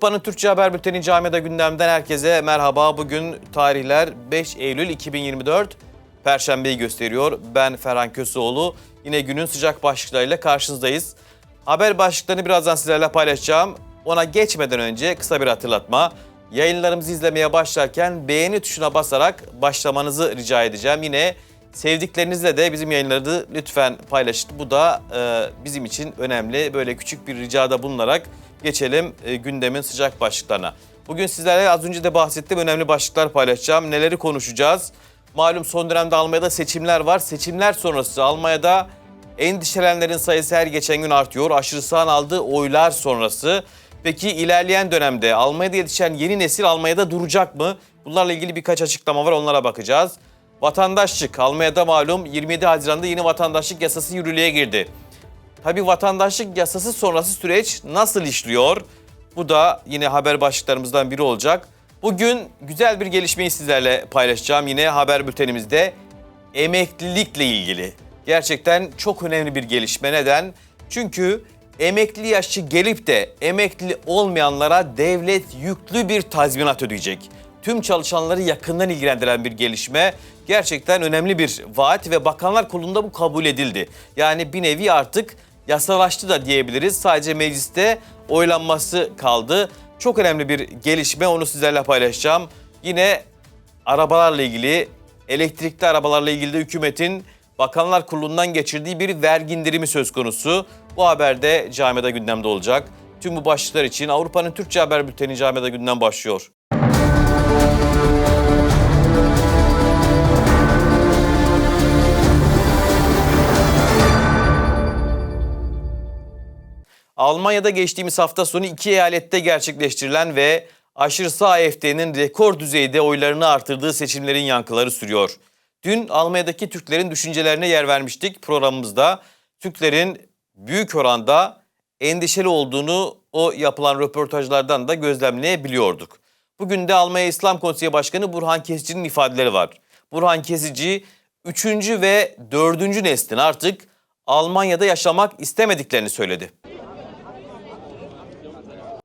Avrupa'nın Türkçe Haber Bülteni Camiada gündemden herkese merhaba. Bugün tarihler 5 Eylül 2024 Perşembeyi gösteriyor. Ben Ferhan Köseoğlu. Yine günün sıcak başlıklarıyla karşınızdayız. Haber başlıklarını birazdan sizlerle paylaşacağım. Ona geçmeden önce kısa bir hatırlatma. Yayınlarımızı izlemeye başlarken beğeni tuşuna basarak başlamanızı rica edeceğim. Yine sevdiklerinizle de bizim yayınları lütfen paylaşın. Bu da e, bizim için önemli. Böyle küçük bir ricada bulunarak geçelim e, gündemin sıcak başlıklarına. Bugün sizlerle az önce de bahsettiğim önemli başlıklar paylaşacağım. Neleri konuşacağız? Malum son dönemde Almanya'da seçimler var. Seçimler sonrası Almanya'da endişelenenlerin sayısı her geçen gün artıyor. Aşırı sağın aldığı oylar sonrası. Peki ilerleyen dönemde Almanya'da yetişen yeni nesil Almanya'da duracak mı? Bunlarla ilgili birkaç açıklama var onlara bakacağız. Vatandaşlık Almanya'da malum 27 Haziran'da yeni vatandaşlık yasası yürürlüğe girdi. Tabii vatandaşlık yasası sonrası süreç nasıl işliyor? Bu da yine haber başlıklarımızdan biri olacak. Bugün güzel bir gelişmeyi sizlerle paylaşacağım yine haber bültenimizde. Emeklilikle ilgili. Gerçekten çok önemli bir gelişme. Neden? Çünkü emekli yaşı gelip de emekli olmayanlara devlet yüklü bir tazminat ödeyecek. Tüm çalışanları yakından ilgilendiren bir gelişme. Gerçekten önemli bir vaat ve Bakanlar Kurulu'nda bu kabul edildi. Yani bir nevi artık yasalaştı da diyebiliriz. Sadece mecliste oylanması kaldı. Çok önemli bir gelişme onu sizlerle paylaşacağım. Yine arabalarla ilgili, elektrikli arabalarla ilgili de hükümetin Bakanlar Kurulu'ndan geçirdiği bir vergi indirimi söz konusu. Bu haber de Camiada gündemde olacak. Tüm bu başlıklar için Avrupa'nın Türkçe Haber Bülteni Camiada gündem başlıyor. Almanya'da geçtiğimiz hafta sonu iki eyalette gerçekleştirilen ve aşırı sağ AfD'nin rekor düzeyde oylarını artırdığı seçimlerin yankıları sürüyor. Dün Almanya'daki Türklerin düşüncelerine yer vermiştik programımızda. Türklerin büyük oranda endişeli olduğunu o yapılan röportajlardan da gözlemleyebiliyorduk. Bugün de Almanya İslam Konseyi Başkanı Burhan Kesici'nin ifadeleri var. Burhan Kesici, üçüncü ve dördüncü neslin artık Almanya'da yaşamak istemediklerini söyledi.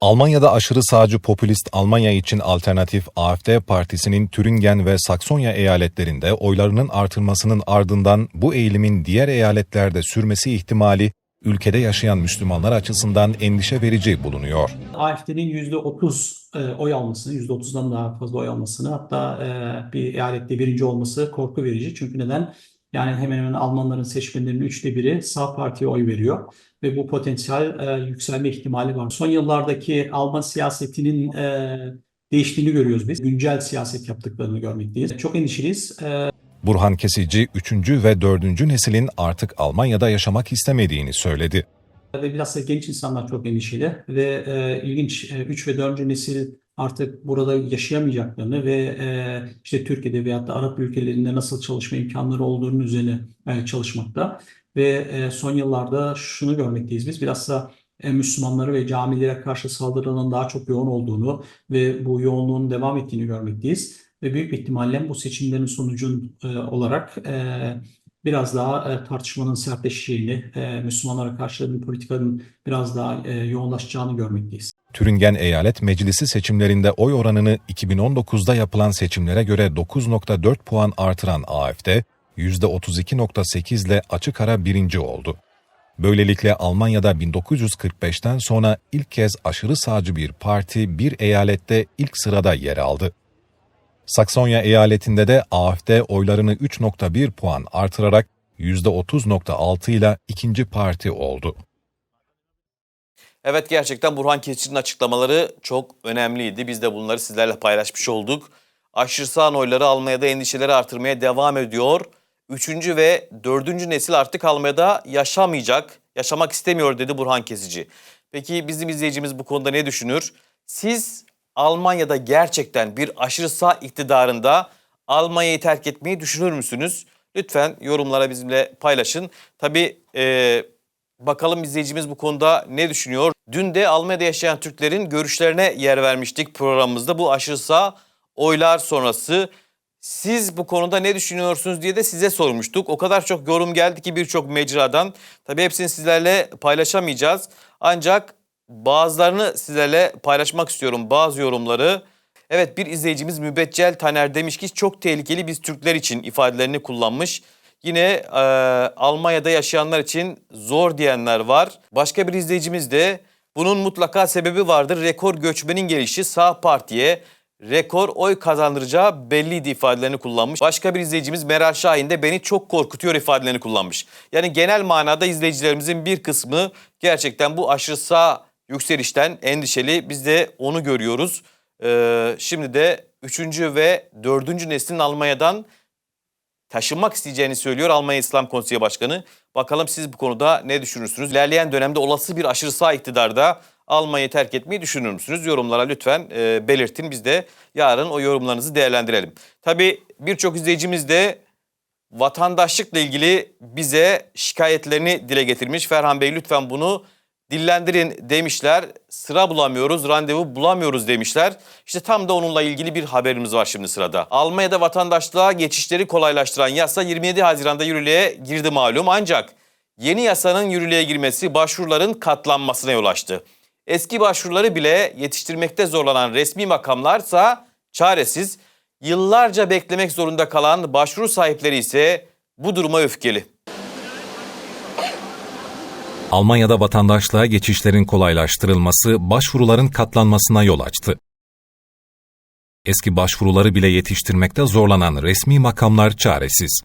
Almanya'da aşırı sağcı popülist Almanya için alternatif AfD partisinin Türingen ve Saksonya eyaletlerinde oylarının artırmasının ardından bu eğilimin diğer eyaletlerde sürmesi ihtimali ülkede yaşayan Müslümanlar açısından endişe verici bulunuyor. AfD'nin %30 e, oy almasını, %30'dan daha fazla oy almasını hatta e, bir eyalette birinci olması korku verici. Çünkü neden? Yani hemen hemen Almanların seçmenlerinin üçte biri sağ partiye oy veriyor ve bu potansiyel e, yükselme ihtimali var. Son yıllardaki Alman siyasetinin e, değiştiğini görüyoruz biz. Güncel siyaset yaptıklarını görmekteyiz. Çok endişeliyiz. E, Burhan Kesici, 3. ve 4. neslin artık Almanya'da yaşamak istemediğini söyledi. ve bilhassa genç insanlar çok endişeli ve e, ilginç 3 ve 4. nesil artık burada yaşayamayacaklarını ve e, işte Türkiye'de veyahut da Arap ülkelerinde nasıl çalışma imkanları olduğunun üzerine e, çalışmakta. Ve e, son yıllarda şunu görmekteyiz biz bilhassa e, Müslümanları ve camilere karşı saldırıların daha çok yoğun olduğunu ve bu yoğunluğun devam ettiğini görmekteyiz. Ve büyük ihtimalle bu seçimlerin sonucun e, olarak e, biraz daha e, tartışmanın sertleşeceğini, e, Müslümanlara karşı bir politikanın biraz daha e, yoğunlaşacağını görmekteyiz. Türingen Eyalet Meclisi seçimlerinde oy oranını 2019'da yapılan seçimlere göre 9.4 puan artıran AfD, %32.8 ile açık ara birinci oldu. Böylelikle Almanya'da 1945'ten sonra ilk kez aşırı sağcı bir parti bir eyalette ilk sırada yer aldı. Saksonya eyaletinde de AfD oylarını 3.1 puan artırarak %30.6 ile ikinci parti oldu. Evet gerçekten Burhan Kesici'nin açıklamaları çok önemliydi. Biz de bunları sizlerle paylaşmış olduk. Aşırı sağ oyları Almanya'da endişeleri artırmaya devam ediyor. Üçüncü ve dördüncü nesil artık Almanya'da yaşamayacak, yaşamak istemiyor dedi Burhan Kesici. Peki bizim izleyicimiz bu konuda ne düşünür? Siz Almanya'da gerçekten bir aşırı sağ iktidarında Almanya'yı terk etmeyi düşünür müsünüz? Lütfen yorumlara bizimle paylaşın. Tabii e, bakalım izleyicimiz bu konuda ne düşünüyor? Dün de Almanya'da yaşayan Türklerin görüşlerine yer vermiştik programımızda. Bu aşırı oylar sonrası siz bu konuda ne düşünüyorsunuz diye de size sormuştuk. O kadar çok yorum geldi ki birçok mecradan. Tabii hepsini sizlerle paylaşamayacağız. Ancak bazılarını sizlerle paylaşmak istiyorum bazı yorumları. Evet bir izleyicimiz Mübeccel Taner demiş ki çok tehlikeli biz Türkler için ifadelerini kullanmış. Yine e, Almanya'da yaşayanlar için zor diyenler var. Başka bir izleyicimiz de bunun mutlaka sebebi vardır. Rekor göçmenin gelişi sağ partiye rekor oy kazandıracağı belliydi ifadelerini kullanmış. Başka bir izleyicimiz Meral Şahin de beni çok korkutuyor ifadelerini kullanmış. Yani genel manada izleyicilerimizin bir kısmı gerçekten bu aşırı sağ yükselişten endişeli. Biz de onu görüyoruz. Ee, şimdi de 3. ve 4. neslin Almanya'dan taşınmak isteyeceğini söylüyor Almanya İslam Konseyi Başkanı. Bakalım siz bu konuda ne düşünürsünüz? İlerleyen dönemde olası bir aşırı sağ iktidarda Almanya'yı terk etmeyi düşünür müsünüz? Yorumlara lütfen e, belirtin. Biz de yarın o yorumlarınızı değerlendirelim. Tabii birçok izleyicimiz de vatandaşlıkla ilgili bize şikayetlerini dile getirmiş. Ferhan Bey lütfen bunu dillendirin demişler. Sıra bulamıyoruz, randevu bulamıyoruz demişler. İşte tam da onunla ilgili bir haberimiz var şimdi sırada. Almanya'da vatandaşlığa geçişleri kolaylaştıran yasa 27 Haziran'da yürürlüğe girdi malum. Ancak yeni yasanın yürürlüğe girmesi başvuruların katlanmasına yol açtı. Eski başvuruları bile yetiştirmekte zorlanan resmi makamlarsa çaresiz, yıllarca beklemek zorunda kalan başvuru sahipleri ise bu duruma öfkeli. Almanya'da vatandaşlığa geçişlerin kolaylaştırılması başvuruların katlanmasına yol açtı. Eski başvuruları bile yetiştirmekte zorlanan resmi makamlar çaresiz.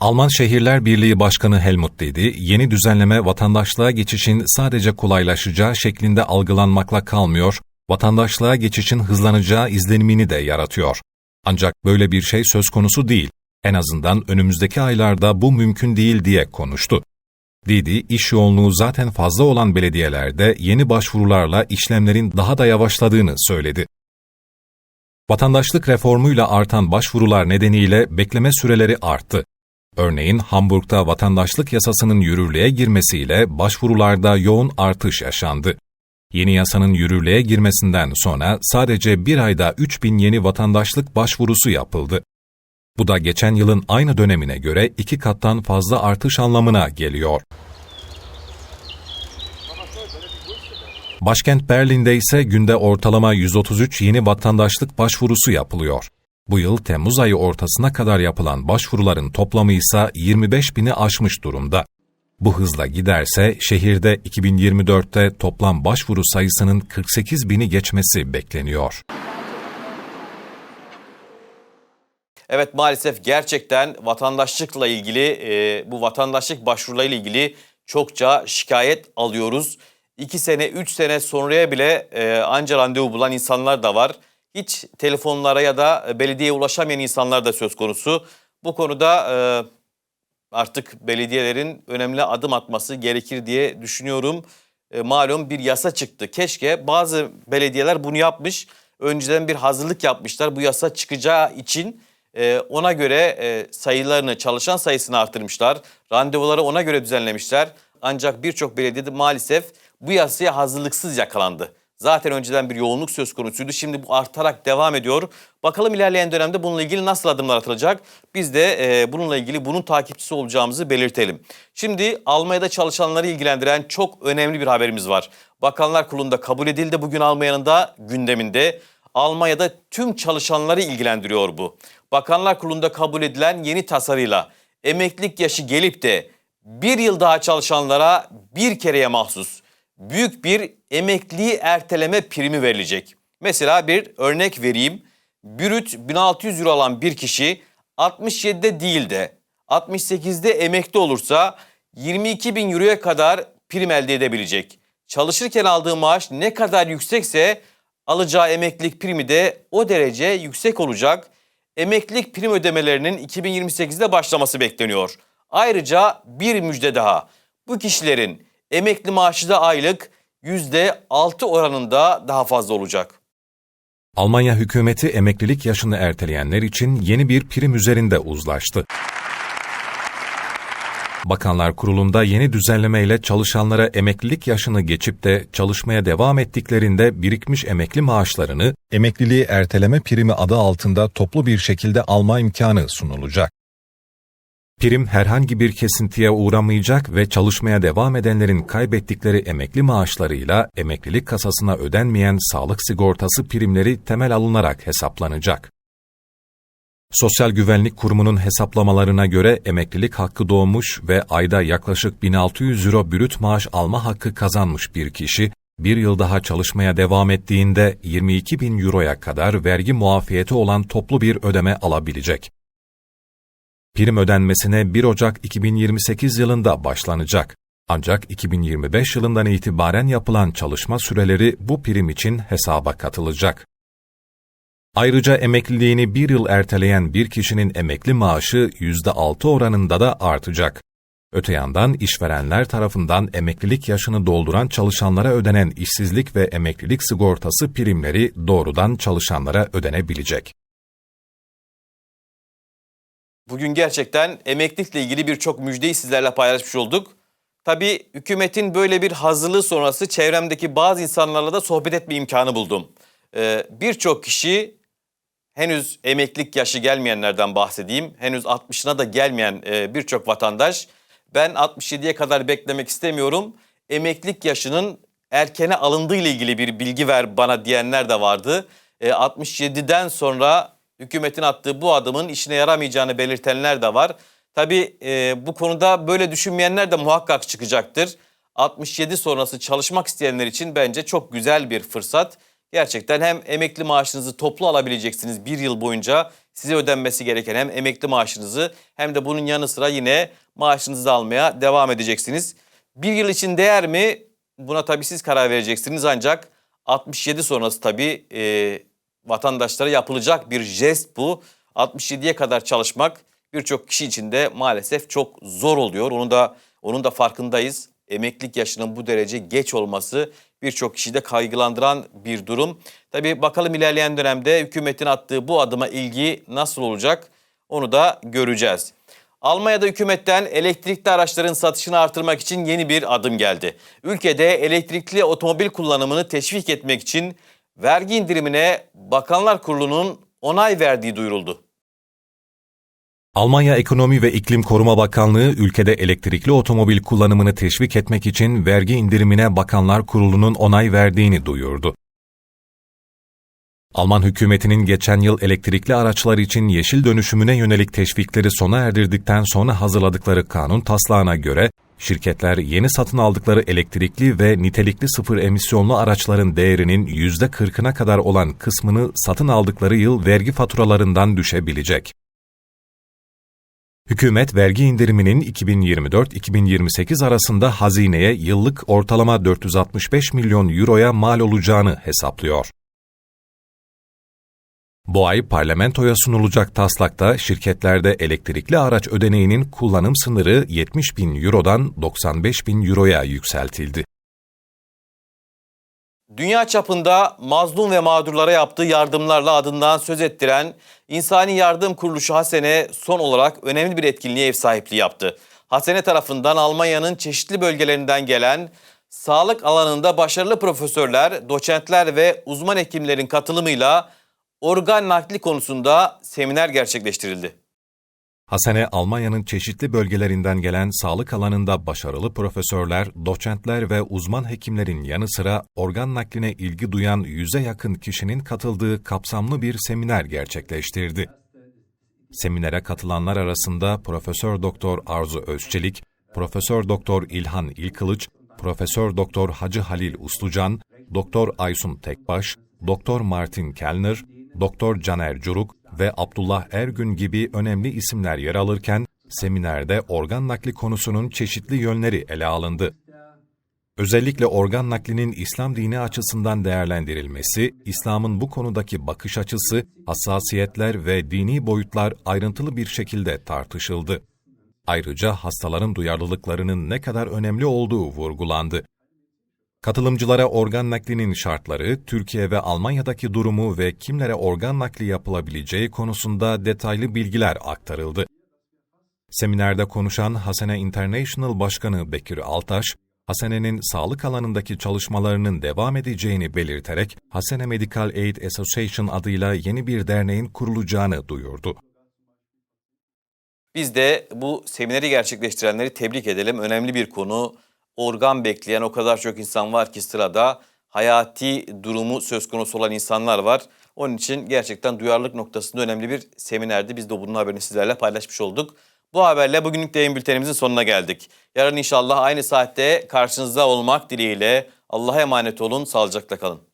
Alman Şehirler Birliği Başkanı Helmut dedi, yeni düzenleme vatandaşlığa geçişin sadece kolaylaşacağı şeklinde algılanmakla kalmıyor, vatandaşlığa geçişin hızlanacağı izlenimini de yaratıyor. Ancak böyle bir şey söz konusu değil. En azından önümüzdeki aylarda bu mümkün değil diye konuştu. Didi, iş yoğunluğu zaten fazla olan belediyelerde yeni başvurularla işlemlerin daha da yavaşladığını söyledi. Vatandaşlık reformuyla artan başvurular nedeniyle bekleme süreleri arttı. Örneğin Hamburg'da vatandaşlık yasasının yürürlüğe girmesiyle başvurularda yoğun artış yaşandı. Yeni yasanın yürürlüğe girmesinden sonra sadece bir ayda 3000 yeni vatandaşlık başvurusu yapıldı. Bu da geçen yılın aynı dönemine göre iki kattan fazla artış anlamına geliyor. Başkent Berlin'de ise günde ortalama 133 yeni vatandaşlık başvurusu yapılıyor. Bu yıl Temmuz ayı ortasına kadar yapılan başvuruların toplamı ise 25 bini aşmış durumda. Bu hızla giderse şehirde 2024'te toplam başvuru sayısının 48 bini geçmesi bekleniyor. Evet maalesef gerçekten vatandaşlıkla ilgili e, bu vatandaşlık başvurularıyla ilgili çokça şikayet alıyoruz. 2 sene 3 sene sonraya bile e, anca randevu bulan insanlar da var. Hiç telefonlara ya da belediyeye ulaşamayan insanlar da söz konusu. Bu konuda e, artık belediyelerin önemli adım atması gerekir diye düşünüyorum. E, malum bir yasa çıktı. Keşke bazı belediyeler bunu yapmış. Önceden bir hazırlık yapmışlar bu yasa çıkacağı için. E, ona göre e, sayılarını, çalışan sayısını artırmışlar. Randevuları ona göre düzenlemişler. Ancak birçok belediyede maalesef bu yasaya hazırlıksız yakalandı. Zaten önceden bir yoğunluk söz konusuydu. Şimdi bu artarak devam ediyor. Bakalım ilerleyen dönemde bununla ilgili nasıl adımlar atılacak? Biz de e, bununla ilgili bunun takipçisi olacağımızı belirtelim. Şimdi Almanya'da çalışanları ilgilendiren çok önemli bir haberimiz var. Bakanlar Kurulu'nda kabul edildi. Bugün Almanya'nın da gündeminde. Almanya'da tüm çalışanları ilgilendiriyor bu. Bakanlar Kurulu'nda kabul edilen yeni tasarıyla emeklilik yaşı gelip de bir yıl daha çalışanlara bir kereye mahsus büyük bir emekliyi erteleme primi verilecek. Mesela bir örnek vereyim. Brüt 1600 euro alan bir kişi 67'de değil de 68'de emekli olursa 22 bin euroya kadar prim elde edebilecek. Çalışırken aldığı maaş ne kadar yüksekse alacağı emeklilik primi de o derece yüksek olacak. Emeklilik prim ödemelerinin 2028'de başlaması bekleniyor. Ayrıca bir müjde daha. Bu kişilerin emekli maaşı da aylık %6 oranında daha fazla olacak. Almanya hükümeti emeklilik yaşını erteleyenler için yeni bir prim üzerinde uzlaştı. Bakanlar Kurulu'nda yeni düzenlemeyle çalışanlara emeklilik yaşını geçip de çalışmaya devam ettiklerinde birikmiş emekli maaşlarını emekliliği erteleme primi adı altında toplu bir şekilde alma imkanı sunulacak. Prim herhangi bir kesintiye uğramayacak ve çalışmaya devam edenlerin kaybettikleri emekli maaşlarıyla emeklilik kasasına ödenmeyen sağlık sigortası primleri temel alınarak hesaplanacak. Sosyal Güvenlik Kurumu'nun hesaplamalarına göre emeklilik hakkı doğmuş ve ayda yaklaşık 1600 euro brüt maaş alma hakkı kazanmış bir kişi, bir yıl daha çalışmaya devam ettiğinde 22 bin euroya kadar vergi muafiyeti olan toplu bir ödeme alabilecek. Prim ödenmesine 1 Ocak 2028 yılında başlanacak. Ancak 2025 yılından itibaren yapılan çalışma süreleri bu prim için hesaba katılacak. Ayrıca emekliliğini bir yıl erteleyen bir kişinin emekli maaşı %6 oranında da artacak. Öte yandan işverenler tarafından emeklilik yaşını dolduran çalışanlara ödenen işsizlik ve emeklilik sigortası primleri doğrudan çalışanlara ödenebilecek. Bugün gerçekten emeklilikle ilgili birçok müjdeyi sizlerle paylaşmış olduk. Tabii hükümetin böyle bir hazırlığı sonrası çevremdeki bazı insanlarla da sohbet etme imkanı buldum. Ee, birçok kişi henüz emeklilik yaşı gelmeyenlerden bahsedeyim. Henüz 60'ına da gelmeyen e, birçok vatandaş ben 67'ye kadar beklemek istemiyorum. Emeklilik yaşının erkene alındığı ile ilgili bir bilgi ver bana diyenler de vardı. E, 67'den sonra hükümetin attığı bu adımın işine yaramayacağını belirtenler de var. Tabii e, bu konuda böyle düşünmeyenler de muhakkak çıkacaktır. 67 sonrası çalışmak isteyenler için bence çok güzel bir fırsat. Gerçekten hem emekli maaşınızı toplu alabileceksiniz bir yıl boyunca size ödenmesi gereken hem emekli maaşınızı hem de bunun yanı sıra yine maaşınızı almaya devam edeceksiniz. Bir yıl için değer mi? Buna tabii siz karar vereceksiniz ancak 67 sonrası tabii e, vatandaşlara yapılacak bir jest bu. 67'ye kadar çalışmak birçok kişi için de maalesef çok zor oluyor. Onu da onun da farkındayız. Emeklilik yaşının bu derece geç olması birçok kişi de kaygılandıran bir durum. Tabii bakalım ilerleyen dönemde hükümetin attığı bu adıma ilgi nasıl olacak onu da göreceğiz. Almanya'da hükümetten elektrikli araçların satışını artırmak için yeni bir adım geldi. Ülkede elektrikli otomobil kullanımını teşvik etmek için vergi indirimine Bakanlar Kurulu'nun onay verdiği duyuruldu. Almanya Ekonomi ve İklim Koruma Bakanlığı ülkede elektrikli otomobil kullanımını teşvik etmek için vergi indirimine Bakanlar Kurulu'nun onay verdiğini duyurdu. Alman hükümetinin geçen yıl elektrikli araçlar için yeşil dönüşümüne yönelik teşvikleri sona erdirdikten sonra hazırladıkları kanun taslağına göre, şirketler yeni satın aldıkları elektrikli ve nitelikli sıfır emisyonlu araçların değerinin %40'ına kadar olan kısmını satın aldıkları yıl vergi faturalarından düşebilecek. Hükümet vergi indiriminin 2024-2028 arasında hazineye yıllık ortalama 465 milyon euroya mal olacağını hesaplıyor. Bu ay parlamentoya sunulacak taslakta şirketlerde elektrikli araç ödeneğinin kullanım sınırı 70 bin eurodan 95 bin euroya yükseltildi. Dünya çapında mazlum ve mağdurlara yaptığı yardımlarla adından söz ettiren İnsani Yardım Kuruluşu Hasene son olarak önemli bir etkinliğe ev sahipliği yaptı. Hasene tarafından Almanya'nın çeşitli bölgelerinden gelen sağlık alanında başarılı profesörler, doçentler ve uzman hekimlerin katılımıyla organ nakli konusunda seminer gerçekleştirildi. Hasene, Almanya'nın çeşitli bölgelerinden gelen sağlık alanında başarılı profesörler, doçentler ve uzman hekimlerin yanı sıra organ nakline ilgi duyan yüze yakın kişinin katıldığı kapsamlı bir seminer gerçekleştirdi. Seminere katılanlar arasında Profesör Doktor Arzu Özçelik, Profesör Doktor İlhan İlkılıç, Profesör Doktor Hacı Halil Uslucan, Doktor Aysun Tekbaş, Doktor Martin Kellner, Doktor Caner Curuk ve Abdullah Ergün gibi önemli isimler yer alırken, seminerde organ nakli konusunun çeşitli yönleri ele alındı. Özellikle organ naklinin İslam dini açısından değerlendirilmesi, İslam'ın bu konudaki bakış açısı, hassasiyetler ve dini boyutlar ayrıntılı bir şekilde tartışıldı. Ayrıca hastaların duyarlılıklarının ne kadar önemli olduğu vurgulandı. Katılımcılara organ naklinin şartları, Türkiye ve Almanya'daki durumu ve kimlere organ nakli yapılabileceği konusunda detaylı bilgiler aktarıldı. Seminerde konuşan Hasene International Başkanı Bekir Altaş, Hasene'nin sağlık alanındaki çalışmalarının devam edeceğini belirterek Hasene Medical Aid Association adıyla yeni bir derneğin kurulacağını duyurdu. Biz de bu semineri gerçekleştirenleri tebrik edelim. Önemli bir konu. Organ bekleyen o kadar çok insan var ki sırada. Hayati durumu söz konusu olan insanlar var. Onun için gerçekten duyarlılık noktasında önemli bir seminerdi. Biz de bunun haberini sizlerle paylaşmış olduk. Bu haberle bugünlük yayın bültenimizin sonuna geldik. Yarın inşallah aynı saatte karşınızda olmak dileğiyle Allah'a emanet olun, sağlıcakla kalın.